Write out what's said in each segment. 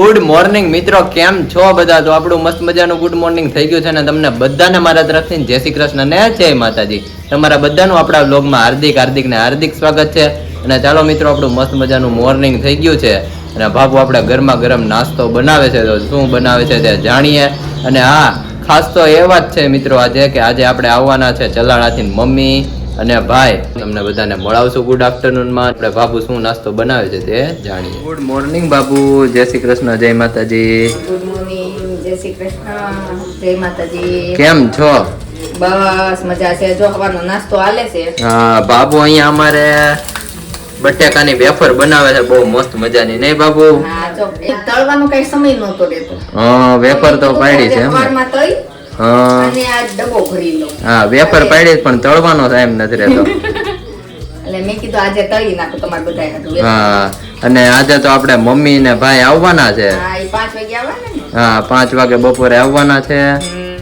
Good morning મિત્રો, કેમ છો બધા? તો આપણું મસ્ત મજાનું ગુડ મોર્નિંગ થઈ ગયું છે અને તમને બધાને મારા તરફથી જય શ્રી કૃષ્ણ ને જય માતાજી. તમારા બધાનું આપણા બ્લોગમાં હાર્દિક હાર્દિક ને હાર્દિક સ્વાગત છે. અને ચાલો મિત્રો, આપણું મસ્ત મજાનું મોર્નિંગ થઈ ગયું છે. અને બાબુ આપણે ગરમા ગરમ નાસ્તો બનાવે છે, તો શું બનાવે છે તે જાણીએ. અને હા, ખાસ તો એવા જ છે મિત્રો આજે કે આજે આપણે આવવાના છે ચલાણાથી મમ્મી અને ભાઈ તમને બધાને મળાવશું ગુડ આફ્ટરનૂનમાં આપણે બાબુ શું નાસ્તો બનાવે છે તે જાણીએ. ગુડ મોર્નિંગ બાબુ. જય શ્રી કૃષ્ણ જય માતાજી. ગુડ મોર્નિંગ જય શ્રી કૃષ્ણ જય માતાજી. કેમ છો? બસ મજા છે. જો હવાનો નાસ્તો હાલે છે. હા બાબુ અહીંયા અમારે બટેકાની વેફર બનાવે છે. બહુ મસ્ત મજાની. નહીં બાબુ? હા જો તળવાનો કઈ સમય નહોતો રહેતો. હા વેફર તો પાડી છે એમ તળી હા. અને આ ડબ્બો ભરી લો. હા વેફર પાડી પણ તળવાનો ટાઈમ નથી રહેતો એટલે મેં કીધું આજે તળી નાખો તમારે બધા હાટું. હા અને આજે તો આપણે મમ્મી ને ભાઈ આવવાના છે. હા પાંચ વાગે બપોરે આવવાના છે. હમ.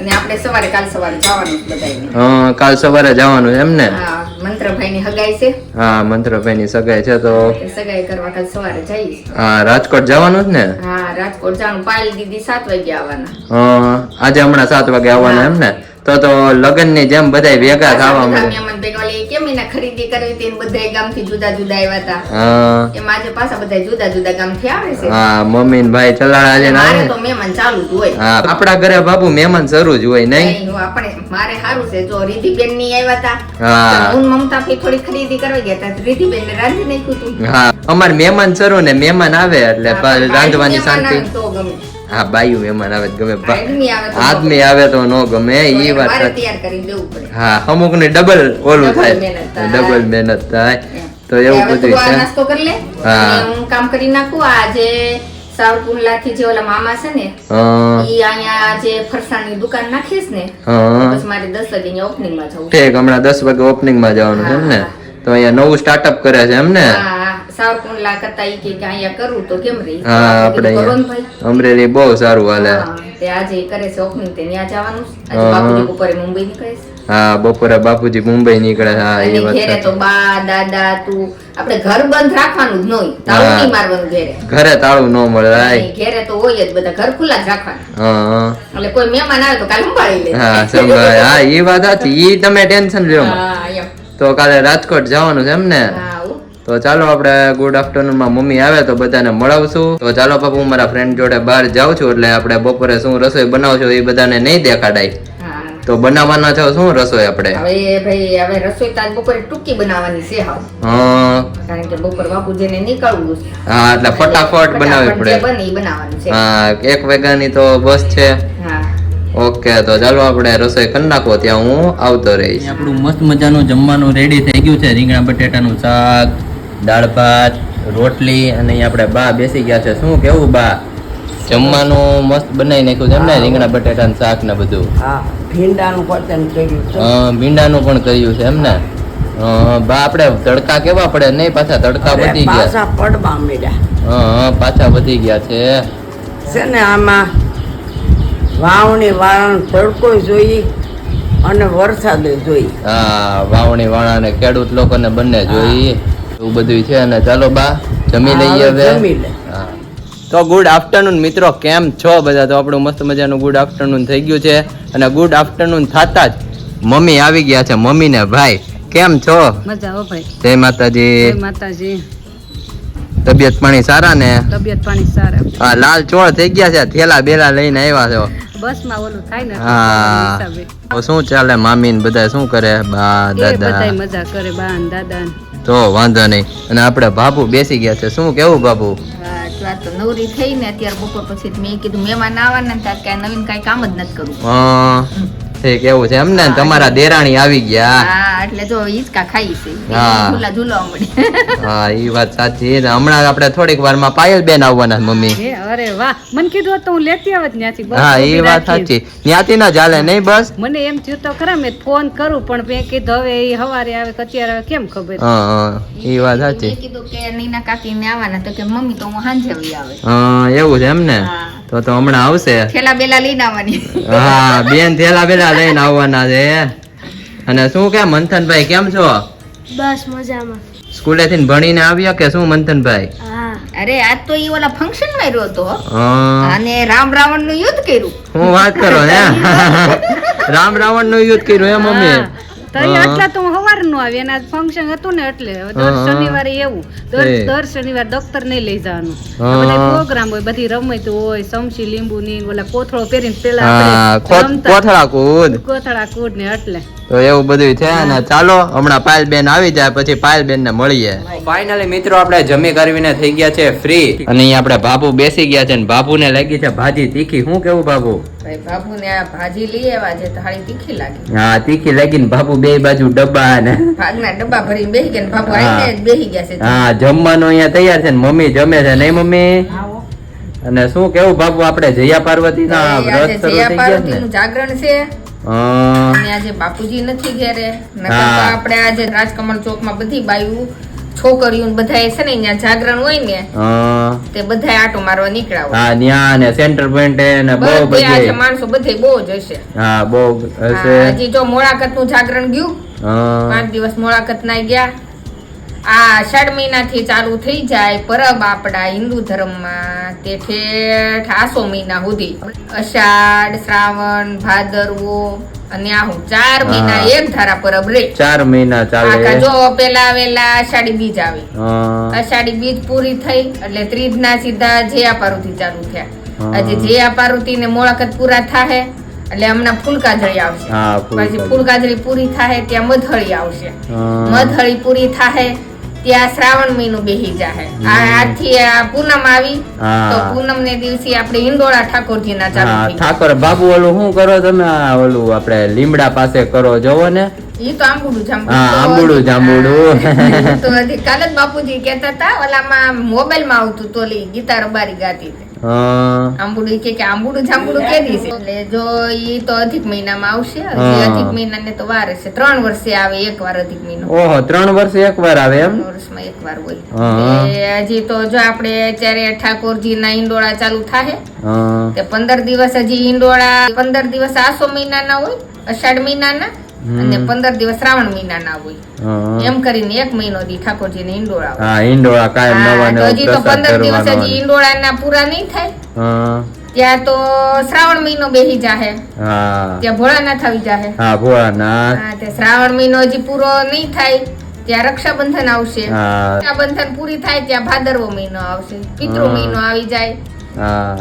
અને આપણે સવારે કાલ સવારે જવાનું છે હા કાલ સવારે જવાનું એમ ને? હા મંત્રભાઈ ની હગાઈ છે? હા મંત્રભાઈ ની સગાઈ છે તો સગાઈ કરવા કાલ સવારે જઈશ. હા રાજકોટ જવાનું જ ને? હા રાજકોટ જવાનું પાયલ દીદી સાત વાગે આવવાના. હા આજે હમણાં સાત વાગે આવવાના એમ ને? તો તો લગનની જેમ બધા ભેગા થવા મળે. કેમ એને ખરીદી કરવી હતી બધા ગામથી જુદા જુદા આવ્યા હતા. એમ આજે પાછા બધા જુદા જુદા ગામથી આવે છે. હા મમ્મી ને ભાઈ ચલાડા છે મારે તો મહેમાન ચાલુ જ હોય. હા આપડા ઘરે બાપુ મહેમાન જરૂર જ હોય નહીં? આપણે મારે સારું છે. જો રીધિબેનની આવ્યા હતા હા. હું મમતા થી થોડી ખરીદી કરવા ગયા હતા. રીધિબેન ને રાંધી નાખ્યું હતું હા અમારે મહેમાન સરો ને મહેમાન આવે એટલે રાંધવાની શાંતિ. તો ગમે. હા બાયુ મહેમાન આવે ગમે. આદમી આવે તો ન ગમે એ વાત હા અમુક ને ડબલ ઓલું થાય. ડબલ મહેનત થાય. તો એવું બધું છે. નાસ્તો કરી લે હા. હું કામ કરી નાખું. આજે સાવરકુંડલા થી જે ઓલા મામા છે ને ઈ અહીંયા જે ફરસાણની દુકાન નાખીશ ને બસ મારે દસ વાગે ઓપનિંગમાં જવું ઠીક હમણાં દસ વાગે ઓપનિંગમાં જવાનું છે એમ ને? તો અહીંયા નવું સ્ટાર્ટઅપ કરે છે એમ ને? હા. સાવરકુંડલા કરતા ઈ કે કે અહીંયા કરું તો કેમ રહી હા આપણે કીધું, કરો ને અહીંયા ભાઈ. અમરેલી બહુ સારું હાલે. તે આજે કરે છે ઓપનિંગ તે ત્યાં જવાનું આજે બાપુજી બપોરે મુંબઈ નીકળે છે. હા બપોરે બાપુજી મુંબઈ નીકળે. હા એ વાત ઘેરે તો બા દાદા તું આપણે ઘર બંધ રાખવાનું જ નહીં તાળું નહીં મારવાનું ઘરે. ઘરે તાળું ન મળે હાય. ઘરે તો હોય જ બધા ઘર ખુલ્લા જ રાખવાના. હા. એટલે કોઈ મહેમાન આવે તો કાલે સંભાળી લે. હા સંભાળ. હા એ વાત હતી ઈ તમે ટેન્શન લ્યો. હા એમ તો કાલે રાજકોટ જવાનું છે એમ ને? હો. તો ચાલો આપણે ગુડ આફ્ટરનૂનમાં મમ્મી આવે તો બધાને મળાવશું. તો ચાલો બાપુ હું મારા ફ્રેન્ડ જોડે બહાર જાઉં છું એટલે આપણે બપોરે શું રસોઈ બનાવશું એ બધાને નહીં દેખાડાય. હા. તો બનાવવાના છો શું રસોઈ આપણે? હવે ભાઈ હવે રસોઈ તાજ બપોરે ટૂંકી બનાવવાની છે હા. કારણ કે બપોર બાપુજીને નીકળવું છે. હા એટલે ફટાફટ બનાવવી પડે. બને ઈ છે. હા એક વેગાની તો બસ છે. હા. ઓકે તો ચાલો આપણે રસોઈ કરી નાખો ત્યાં હું આવતો રહીશ. આપણું મસ્ત મજાનું જમવાનું રેડી થઈ ગયું છે રીંગણા બટેટાનું શાક દાળ ભાત રોટલી અને અહીંયા આપણે બા બેસી ગયા છે. શું કેવું બા? જમવાનું મસ્ત બનાવી નાખ્યું છે એમને રીંગણા રીંગણા ને શાક ને બધું. ભીંડાનું પણ કર્યું છે. ભીંડાનું પણ કર્યું છે એમને. બા આપણે તડકા કેવા પડે? નહીં પાછા તડકા વધી ગયા. પાછા પડવા મળ્યા હા પાછા વધી ગયા છે. છે ને આમાં વાવણી વાળાનો તડકો જોઈ અને વરસાદ જોઈ. હા વાવણી વાળા ને ખેડૂત લોકોને બંને જોઈ. એવું બધું છે અને ચાલો બા જમી લઈએ હવે. તો ગુડ આફ્ટરનૂન મિત્રો કેમ છો બધા? તો આપણું મસ્ત મજાનું ગુડ આફ્ટરનૂન થઈ ગયું છે અને ગુડ આફ્ટરનૂન થતા જ મમ્મી આવી ગયા છે મમ્મી ને ભાઈ કેમ છો? મજા હો ભાઈ. જય માતાજી. જય માતાજી. તબિયત પાણી સારા ને? તબિયત પાણી સારા. હા લાલ ચોળ થઈ ગયા છે થેલા બેલા લઈને આવ્યા છો. બસમાં ઓલું થાય ને હા. તો શું ચાલે મામી ને બધા શું કરે? બા દાદા? બધા મજા કરે બા દાદા. તો વાંધો નહીં. અને આપણે બાપુ બેસી ગયા છે. શું કેવું બાપુ? હા, તો નવરી થઈ ને અત્યારે બપોર પછી મેં કીધું મહેમાન આવવાના ને ત્યારે નવીન કાંઈ કામ જ નથી કરવું ઠીક એવું છે? એમને તમારા દેરાણી આવી ગયા. હા એટલે જો ઈચકા ખાઈ છે. હા. ઝૂલા ઝૂલવા મળે હા એ વાત સાચી ને. હમણાં આપણે થોડીક વારમાં પાયલ બેન આવવાના મમ્મી. અરે વાહ. મને કીધું તો હું લેતી આવત ત્યાંથી હા ઈ વાત સાચી. ન્યાથી ના ચાલે નહીં બસ? મને એમ થયું તો ખરા મેં ફોન કરું પણ મેં કીધું હવે એ હવારે આવે કે અત્યારે આવે કેમ ખબર? હા હા. એ વાત સાચી. મેં કીધું કે નીના કાકી ને આવવાના તો કે મમ્મી તો હું સાંજે આવી આવે. હા એવું છે એમ ને? હા. તો તો હમણાં આવશે. થેલા બેલા લઈને આવવાની. હા બેન થેલા બેલા લઈને આવવાના છે. અને શું કે મંથનભાઈ કેમ છો? બસ મજામાં. સ્કૂલે થી ભણીને આવ્યા કે શું મંથનભાઈ? અરે આજ તો ઈ ઓલા ફંક્શનમાં રહ્યો તો અને રામ રાવણનું યુદ્ધ કર્યું. હું વાત કરો હે? રામ રાવણનું યુદ્ધ કર્યું હે મમ્મી. તો એટલા તો હું નો આવી એના ફંક્શન હતું ને એટલે. દર શનિવારે એવું. દર દર શનિવાર ડોક્ટર નહીં લઈ જવાનું. બધા પ્રોગ્રામ હોય બધી રમત હોય સમસી લીંબુ ની ઓલા કોથળો પહેરીને પેલા હા. કોથળા કૂદ. કોથળા કૂદ ને એટલે. તો એવું બધું છે ને ચાલો હમણાં પાયલ બેન આવી જાય પછી પાયલ બેન ને મળીએ ફાઇનલી મિત્રો આપણે જમી કરવીને થઈ ગયા છે ફ્રી અને અહીંયા આપણે બાપુ બેસી ગયા છે ને બાપુ ને લાગી છે ભાજી તીખી. શું કેવું બાપુ ભાઈ. બાબુ આ ભાજી લઈ આવ્યા છે તો તીખી લાગી. હા તીખી લાગી ને બાપુ બે બાજુ ડબ્બા ને. ભાગના ડબ્બા ભરીને બેસી ગયા ને બાબુ હા. આવીને ગયા છે. હા જમવાનું અહીંયા તૈયાર છે ને. મમ્મી જમે છે નહીં મમ્મી? અને શું કેવું બાબુ આપણે જયા પાર્વતી ના વ્રત શરૂ થઈ ગયા ને? જાગરણ છે. આજે બાપુજી નથી ઘેરે. આપણે આજે રાજકમલ ચોકમાં બધી બાયું છોકરીઓ બધાએ છે ને અહીંયા જાગરણ હોય ને તે બધાએ આટો મારવા નીકળ્યા હોય. હા ન્યા ને સેન્ટર પોઈન્ટ ને બહુ બધે આજે માણસો બધે બહુ જ હશે. હા બહુ હશે. હજી જો મોળાકતનું જાગરણ ગયું પાંચ દિવસ મોળાકત ના ગયા. આ અષાઢ મહિનાથી ચાલુ થઈ જાય પરબ આપડા હિન્દુ ધર્મમાં. તે ઠેઠ આસો મહિના સુધી. અષાઢ શ્રાવણ ભાદરવો અને આહુ ચાર મહિના એક ધારા પર રે ચાર મહિના ચાલે. જો પેલા આવેલા અષાઢી બીજ આવે. અષાઢી બીજ પૂરી થઈ એટલે ત્રીજ ના સીધા જે પારુથી ચાલુ થયા. આજે જે જયા પારુતી ને મોળાકત પૂરા થાહે એટલે હમણાં ફૂલકાજળી આવશે. પછી ફૂલકાજળી પૂરી થાહે ત્યાં મધળી આવશે. મધળી પૂરી થાહે ત્યાં શ્રાવણ મહિનો બેહી જાહે. આ આજથી આ પૂનમ આવી તો પૂનમ ને દિવસે આપણે હિંડોળા ઠાકોરજી ના ચાલુ ઠાકોર બાબુ ઓલું શું કરો તમે? ઓલું આપણે લીમડા પાસે કરો જોવો ને. ઈ તો આંબુડું જાંબુડું. હા, આંબુડું જાંબુડું. તો કાલે બાપુજી કહેતા હતા ઓલામાં મોબાઈલમાં આવતું તો ગીતા રબારી ગાતી. આંબુડું કે કે આંબુડું જાંબુડું કે દી એટલે જો ઈ તો અધિક મહિનામાં આવશે. અધિક મહિનાને તો વાર છે. ત્રણ વર્ષે આવે એક વાર અધિક મહિનો. ઓહો ત્રણ વર્ષે એક વાર આવે એમ? વર્ષમાં એક વાર હોય. એટલે હજી તો જો આપણે અત્યારે ઠાકોરજી ના ઈંડોળા ચાલુ થાય તે પંદર દિવસ હજી ઈંડોળા પંદર દિવસ આસો મહિનાના હોય અષાઢ મહિનાના અને પંદર દિવસ શ્રાવણ મહિનાના હોય. એમ કરીને એક મહિનો દી ઠાકોરજી ને ઈંડોળા હા ઈંડોળા કાયમ નવા નવા હજી તો પ્રસાદ પંદર દિવસ કરવાનો હજી ઈંડોળાના પૂરા નહીં થાય. ત્યાં તો શ્રાવણ મહિનો બેહી જાહે. હા. ત્યાં ભોળાનાથ આવી જાહે. હા ભોળાનાથ. હા તે શ્રાવણ મહિનો હજી પૂરો નહીં થાય. ત્યાં રક્ષાબંધન આવશે. રક્ષાબંધન પૂરી થાય ત્યાં ભાદરવો મહિનો આવશે. પિતૃ મહિનો આવી જાય.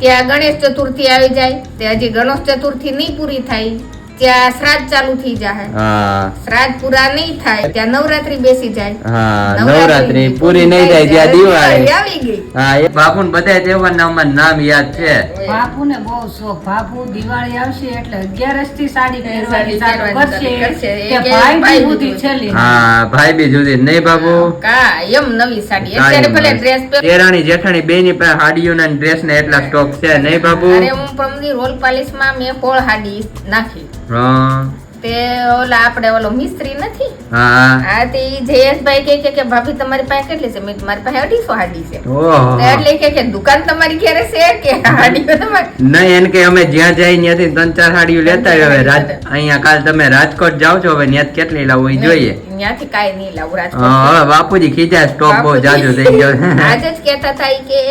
ત્યાં ગણેશ ચતુર્થી આવી જાય. તે હજી ગણેશ ચતુર્થી નહીં પૂરી થાય. ત્યાં શ્રાદ્ધ ચાલુ થઈ જાય હા. શ્રાદ્ધ પૂરા નહીં થાય ત્યાં નવરાત્રી બેસી જાય. હા નવરાત્રી પૂરી નહીં થાય ત્યાં દિવાળી. આવી ગઈ. હા એ બાપુ ને બધા તહેવાર ના નામ યાદ છે. બાપુ ને બહુ શોખ. બાપુ દિવાળી આવશે એટલે અગિયારસથી સાડી પહેરવાની ચાલુ કરશે. હા ભાઈ બી જુદી. નહીં બાપુ? કા એમ નવી સાડી. અત્યારે ભલે ડ્રેસ તેરાણી જેઠાણી બે ની પાસે હાડીઓ ના ડ્રેસ ને એટલા સ્ટોક છે. નહીં બાબુ અરે હું પ્રમદી રોલ પાલિશમાં મેં કોળ હાડી નાખી. હા. તે ઓલા આપણે ઓલો મિસ્ત્રી નથી? હા. હા તે જયેશભાઈ કે કે કે ભાભી તમારી પાસે કેટલી છે? મેં મારી પાસે અઢીસો હાડી છે. એટલે કે કે દુકાન તમારી ઘેરે છે કે હાડીઓ તમારી? નહીં એમ કે અમે જ્યાં જાય ત્યાંથી ત્રણ ચાર હાડીઓ લેતા હવે રાજ અહીંયા કાલ તમે રાજકોટ જાઓ છો હવે ત્યાં કેટલી લાવો એ જોઈએ. ત્યાંથી કાંઈ નહીં લાવું હા, રાજકોટ હવે બાપુજી ખીચા સ્ટોક બહુ જાજો થઈ ગયો. આજે જ કહેતા થાય કે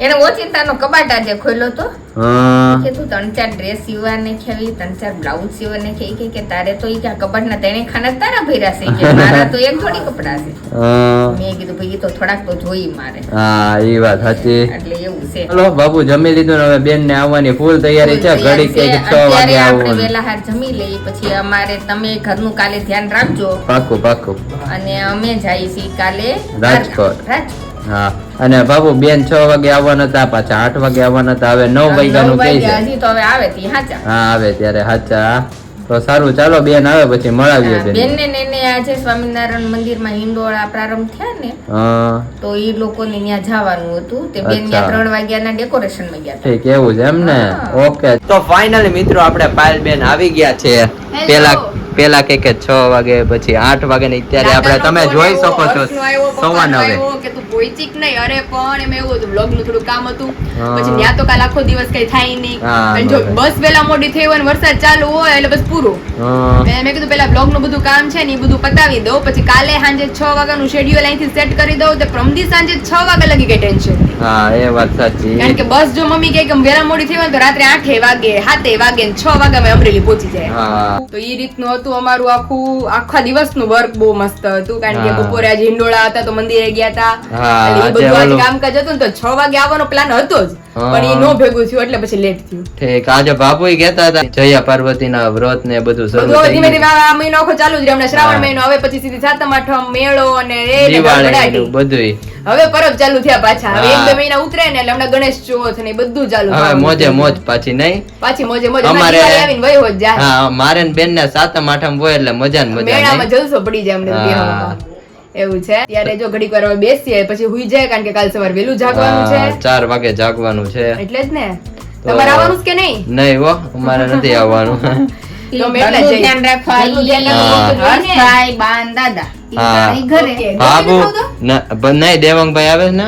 એને ઓચિંતાનો કબાટ આજે ખોલ્યો તો. કે તું ત્રણ ચાર ડ્રેસ સીવવા ને ખેવી ત્રણ ચાર બ્લાઉઝ સીવવા ને કે કે તારે તો ઈ કે કબાટ ના ત્રણે ખાના તારા ભર્યા છે કે મારા તો એક થોડી કપડા છે. મેં કીધું ભાઈ તો થોડાક તો જોઈ મારે. હા એ વાત સાચી. એટલે એવું છે. હલો બાપુ જમી લીધું હવે બેન ને આવવાની ફૂલ તૈયારી છે. ઘડી કે છ. અત્યારે વાગે આપણે વેલા હાર જમી લઈ પછી અમારે તમે ઘરનું કાલે ધ્યાન રાખજો. પાકું પાકું અને અમે જઈએ છીએ કાલે રાજકોટ. રાજકોટ. હા. અને બાબુ બેન છ વાગે આવવાના હતા પાછા આઠ વાગે આવવાના હતા. હવે નવ વાગ્યાનું કહે છે વાગ્યા હજી તો હવે આવે તી હાચા. હા આવે ત્યારે હાચા. તો સારું ચાલો બેન આવે પછી મળાવીએ બેન. બેન ને ને આજે સ્વામિનારાયણ મંદિરમાં હિંડોળા પ્રારંભ થયા ને તો લોકો લોકોને ત્યાં જવાનું હતું. તે બેન. ત્યાં ત્રણ વાગ્યાના ડેકોરેશનમાં ગયા ઠીક એવું છે એમ ને? ઓકે. તો ફાઇનલી મિત્રો આપણે પાયલ બેન આવી ગયા છે. પેલા પેલા કે કે છ વાગે પછી આઠ વાગે ને અત્યારે આપણે તમે જોઈ શકો છો સવા નવે કે તું પહોંચી નહીં અરે પણ એમ એવું હતું બ્લોગનું થોડું કામ હતું. પછી ત્યાં તો કાલ આખો દિવસ કઈ થાય નહીં. અને જો બસ વેલા મોડી થઈ હોય ને વરસાદ ચાલુ હોય એટલે બસ પૂરો. મેં કીધું પેલા બ્લોગનું બધું કામ છે ને એ બધું પતાવી દઉં. પછી કાલે સાંજે છ વાગ્યાનું શેડ્યુલ અહીંથી સેટ કરી દઉં તો પ્રમદી સાંજે છ વાગે લગી ગઈ ટેન્શન હા એ વાત સાચી. કારણ કે બસ જો મમ્મી કહે કે વેલા મોડી થઈ હોય તો રાત્રે આઠે વાગે સાતે વાગે ને છ વાગે અમે અમરેલી પહોંચી જાય. તો એ રીતનું હતું. અમારું આખું આખા દિવસનું વર્ક બહુ મસ્ત હતું. કારણ કે બપોરે આજે હિંડોળા હતા તો મંદિરે ગયા હતા. બધું કામકાજ હતું ને તો છ વાગે આવવાનો પ્લાન હતો જ. પણ એ નો ભેગું થયું એટલે પછી લેટ થયું. ઠીક. આજે બાપુ કહેતા હતા જયા પાર્વતી ના વ્રત ને બધું શરૂ થઈ ધીમે ધીમે આ મહિનો આખો ચાલુ જ રહ્યો. હમણાં શ્રાવણ મહિનો. હવે પછી સીધી સાતમ આઠમ મેળો અને એ દિવાળી ગડગડાટી. હવે પરબ ચાલુ થયા પાછા. હવે એક બે મહિના ઉતરે ને એટલે હમણાં ગણેશ ચોથ ને બધું ચાલુ હવે મોજે મોજ પાછી નહીં. પાછી મોજે મોજ. અમારે- આવીને વહી હોત જાય. હા મારે બેન ને સાતમ આઠમ હોય એટલે મજા ને મજા મેળામાં જલસો પડી જાય અમને. એવું છે? ત્યારે જો ઘડીક વાર બેસીએ પછી હુઈ જાય કારણ કે કાલ સવાર વહેલું જાગવાનું છે. ચાર વાગે જાગવાનું છે. એટલે જ ને. તમારે આવવાનું કે નહીં? નહીં હો અમારે નથી આવવાનું. તો એટલા ધ્યાન રાખવા ને. દાદા. ઘરે. બાબુ ઘરે. ના, નહીં દેવંગભાઈ આવે છે ને.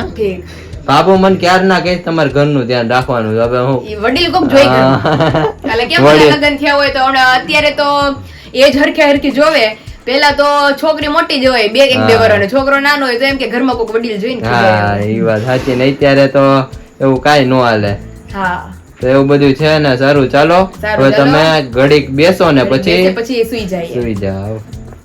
બાબુ મને ક્યાર ના કે તમારે ઘરનું ધ્યાન રાખવાનું હવે હું વડીલ કોક જોઈ ગયું. કાલે કેમ. લગ્ન થયા હોય તો અત્યારે તો એ જ હરખે હરખી જોવે. પેલા તો છોકરી મોટી જ હોય બે એક બે વર અને છોકરો નાનો હોય તો એમ કે ઘરમાં કોક વડીલ જોઈને હા એ વાત સાચી. નહીં અત્યારે તો એવું કાંઈ ન હાલે. હા. તો એવું બધું છે ને સારું. ચાલો. હવે તમે ઘડીક બેસો ને પછી પછી સુઈ જાય સુઈ જાઓ.